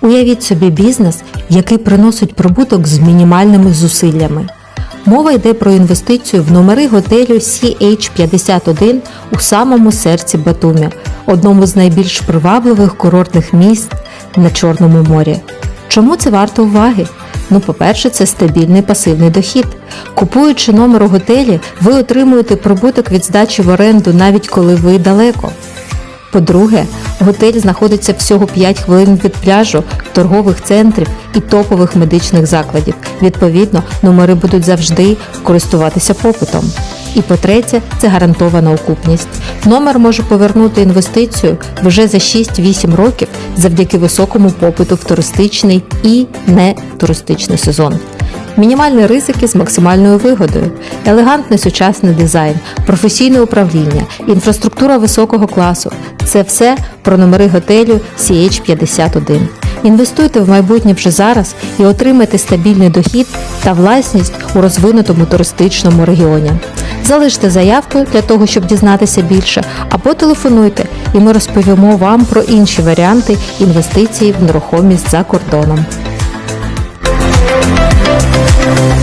Уявіть собі бізнес, який приносить прибуток з мінімальними зусиллями. Мова йде про інвестицію в номери готелю CH51 у самому серці Батумі, одному з найбільш привабливих курортних місць на Чорному морі. Чому це варто уваги? Ну, по-перше, це стабільний пасивний дохід. Купуючи номер у готелі, ви отримуєте прибуток від здачі в оренду навіть коли ви далеко. По-друге, готель знаходиться всього 5 хвилин від пляжу, торгових центрів і топових медичних закладів. Відповідно, номери будуть завжди користуватися попитом. І по-третє, це гарантована окупність. Номер може повернути інвестицію вже за 6-8 років завдяки високому попиту в туристичний і не туристичний сезон. Мінімальні ризики з максимальною вигодою, елегантний сучасний дизайн, професійне управління, інфраструктура високого класу це все про номери готелю CH51. Інвестуйте в майбутнє вже зараз і отримайте стабільний дохід та власність у розвинутому туристичному регіоні. Залиште заявку для того, щоб дізнатися більше, або телефонуйте, і ми розповімо вам про інші варіанти інвестицій в нерухомість за кордоном. Thank you.